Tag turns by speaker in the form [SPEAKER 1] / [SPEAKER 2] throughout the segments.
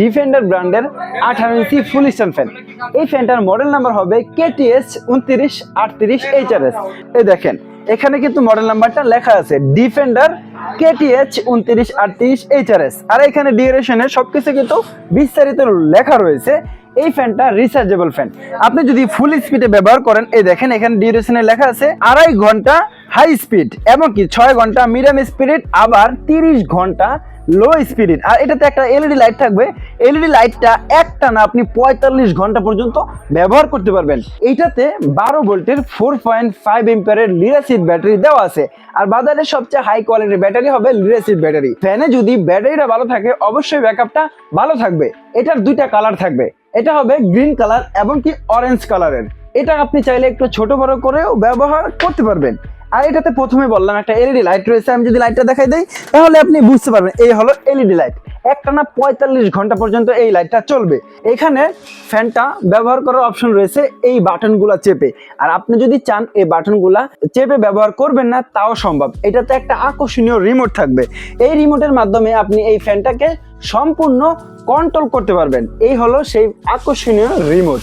[SPEAKER 1] Defender ব্র্যান্ডের আঠারো ইঞ্চি ফুল stand fan এই ফ্যানটার মডেল নাম্বার হবে কেটিএস উনত্রিশ আটত্রিশ এইচআরএস এই দেখেন, এখানে কিন্তু মডেল নাম্বারটা লেখা আছে ডিফেন্ডার কেটিএচ উনত্রিশ আটত্রিশ এইচআরএস আর এখানে ডিউরেশনের সবকিছু কিন্তু বিস্তারিত লেখা রয়েছে। এই ফ্যানটা রিচার্জেবল ফ্যান আপনি যদি ফুল স্পিডে ব্যবহার করেন, এই দেখেন এখানে ডিউরেশনে লেখা আছে, আড়াই ঘণ্টা হাই স্পিড এবং কি ছয় ঘণ্টা মিডিয়াম স্পিড আবার তিরিশ ঘণ্টা লো স্পিড আর এটাতে একটা এলইডি লাইট থাকবে। এলইডি লাইটটা একটা না, আপনি পঁয়তাল্লিশ ঘণ্টা পর্যন্ত ব্যবহার করতে পারবেন। এইটাতে বারো ভোল্টের ফোর পয়েন্ট ফাইভ এম্পিয়ারের লিরাসিড ব্যাটারি দেওয়া আছে। আর বাজারে সবচেয়ে হাই কোয়ালিটির ব্যাটারি হবে লিরাসিড ব্যাটারি ফ্যানে যদি ব্যাটারিটা ভালো থাকে, অবশ্যই ব্যাকআপটা ভালো থাকবে। এটার দুইটা কালার থাকবে। এটা হবে গ্রিন কালার এবং কি অরেঞ্জ কালারের এটা আপনি চাইলে একটু ছোট বড় করেও ব্যবহার করতে পারবেন। আর এটাতে প্রথমে বললাম একটা এলইডি লাইট রয়েছে। আমি যদি লাইটটা দেখাই দিই, তাহলে আপনি বুঝতে পারবেন, এই হলো এলইডি লাইট একটানা পঁয়তাল্লিশ ঘণ্টা পর্যন্ত এই লাইটটা চলবে। এখানে ফ্যানটা ব্যবহার করার অপশন রয়েছে এই বাটনগুলা চেপে। আর আপনি যদি চান এই বাটনগুলা চেপে ব্যবহার করবেন না, তাও সম্ভব। এটাতে একটা আকর্ষণীয় রিমোট থাকবে। এই রিমোটের মাধ্যমে আপনি এই ফ্যানটাকে সম্পূর্ণ কন্ট্রোল করতে পারবেন। এই হলো সেই আকর্ষণীয় রিমোট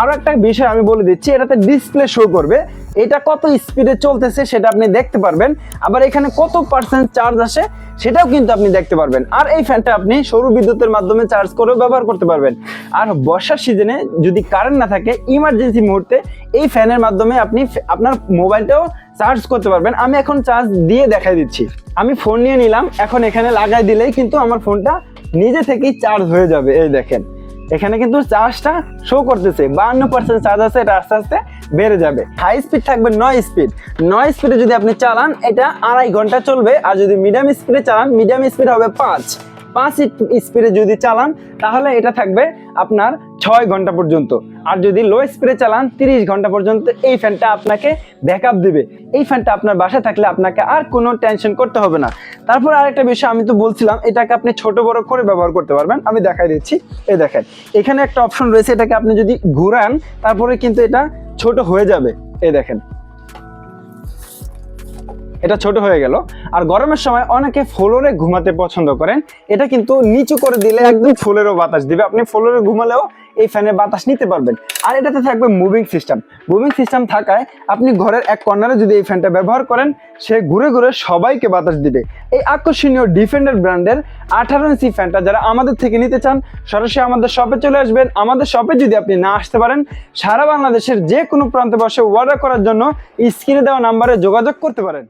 [SPEAKER 1] আরও একটা বিষয় আমি বলে দিচ্ছি, এটাতে ডিসপ্লে শো করবে। এটা কত স্পিডে চলতেছে সেটা আপনি দেখতে পারবেন। আবার এখানে কত পার্সেন্ট চার্জ আসে সেটাও কিন্তু আপনি দেখতে পারবেন। আর এই ফ্যানটা আপনি সৌর বিদ্যুতের মাধ্যমে চার্জ করেও ব্যবহার করতে পারবেন। আর বর্ষার সিজনে যদি কারেন্ট না থাকে ইমার্জেন্সি মুহূর্তে এই ফ্যানের মাধ্যমে আপনি আপনার মোবাইলটাও চার্জ করতে পারবেন। আমি এখন চার্জ দিয়ে দেখাই দিচ্ছি। আমি ফোন নিয়ে নিলাম, এখন এখানে লাগাই দিলেই কিন্তু আমার ফোনটা নিজে থেকেই চার্জ হয়ে যাবে। এই দেখেন। এখানে কিন্তু চার্জটা শো করতেছে। বাহান্ন পার্সেন্ট চার্জ আছে, এটা আস্তে আস্তে বেড়ে যাবে। হাই স্পিড থাকবে নয় স্পিড নয় স্পিডে যদি আপনি চালান, এটা আড়াই ঘণ্টা চলবে। আর যদি মিডিয়াম স্পিডে চালান মিডিয়াম স্পিড হবে পাঁচ। পাঁচ স্পিডে যদি চালান, তাহলে এটা থাকবে আপনার ছয় ঘণ্টা পর্যন্ত। আর যদি লো স্পিডে চালান, তিরিশ ঘণ্টা পর্যন্ত এই ফ্যানটা আপনাকে ব্যাকআপ দিবে। এই ফ্যানটা আপনার বাসায় থাকলে আপনাকে আর কোনো টেনশন করতে হবে না। তারপর আরেকটা বিষয় আমি তো বলছিলাম, এটাকে আপনি ছোট বড় করে ব্যবহার করতে পারবেন। আমি দেখাই দিচ্ছি, এই দেখেন, এখানে একটা অপশন রয়েছে, এটাকে আপনি যদি ঘুরান, তারপরে কিন্তু এটা ছোট হয়ে যাবে। এই দেখেন এটা ছোট হয়ে গেল। আর গরমের সময় অনেকে ফ্লোরে ঘুমাতে পছন্দ করেন। এটা কিন্তু নিচু করে দিলে একদম ফুলেরও বাতাস দিবে। আপনি ফ্লোরে ঘুমালেও এই ফ্যানের বাতাস নিতে পারবেন। আর এটাতে থাকবে মুভিং সিস্টেম মুভিং সিস্টেম থাকায় আপনি ঘরের এক কর্নারে যদি এই ফ্যানটা ব্যবহার করেন, সে ঘুরে ঘুরে সবাইকে বাতাস দিবে। এই আকর্ষণীয় ডিফেন্ডার ব্র্যান্ডের আঠারো ইঞ্চি ফ্যানটা যারা আমাদের থেকে নিতে চান, সরাসরি আমাদের শপে চলে আসবেন। আমাদের শপে যদি আপনি না আসতে পারেন, সারা বাংলাদেশের যে কোনো প্রান্তে বসে অর্ডার করার জন্য স্ক্রিনে দেওয়া নাম্বারে যোগাযোগ করতে পারেন।